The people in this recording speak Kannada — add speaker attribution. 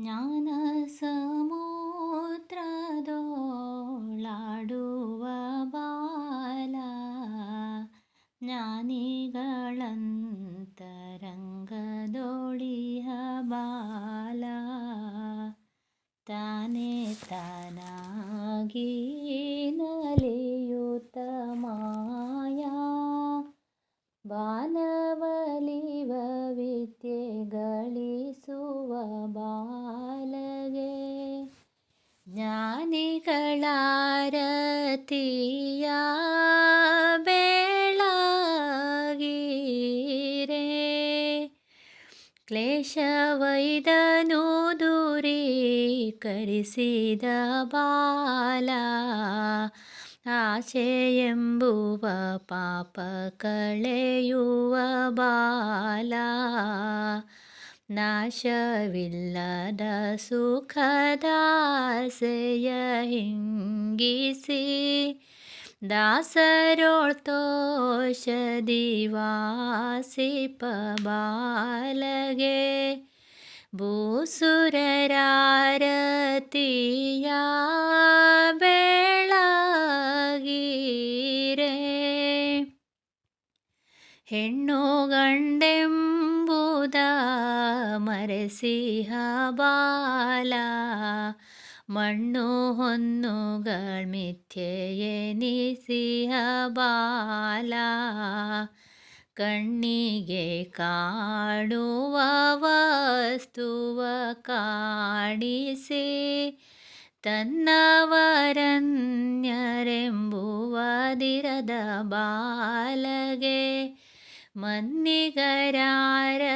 Speaker 1: ಜ್ಞಾನ ಸಮುದ್ರದೋಳಾಡುವ ಬಾಲ ಜ್ಞಾನಿಗಳಂತರಂಗದೊಳಿಹ ಬಾಲ ತಾನೇ ತಾನಾಗಿ ಜ್ಞಾನಿಗಳಾರತಿಯ ಬೆಳಗಿರೆ. ಕ್ಲೇಶವೈದನು ದೂರೀಕರಿಸಿದ ಬಾಲ ಆಶೆ ಎಂಬುವ ಪಾಪ ಕಳೆಯುವ ಬಾಲ. ನಾಶವಿಲ್ಲದ ಸುಖದಾಸೆಯ ಹಿಂಗಿಸಿ ದಾಸರೋಳ್ತೋಷದಿವಾಸಿಪ ಬಾಲಗೆ ಭೂಸುರರಾರತಿಯ ಬೆಳಗಿರೆ ಹೆಣ್ಣು ಗಂಡೆಂಬುದ ಮರೆಸಿಹ ಬಾಲ. ಮಣ್ಣು ಹೊನ್ನುಗಳ ಮಿಥ್ಯೆಯೆನಿಸಿಹ ಬಾಲ. ಕಣ್ಣಿಗೆ ಕಾಣುವ ವಸ್ತುವ ಕಾಣಿಸಿ ತನ್ನವರನ್ಯರೆಂಬುವ ದಿರದ ಬಾಲಗೆ रया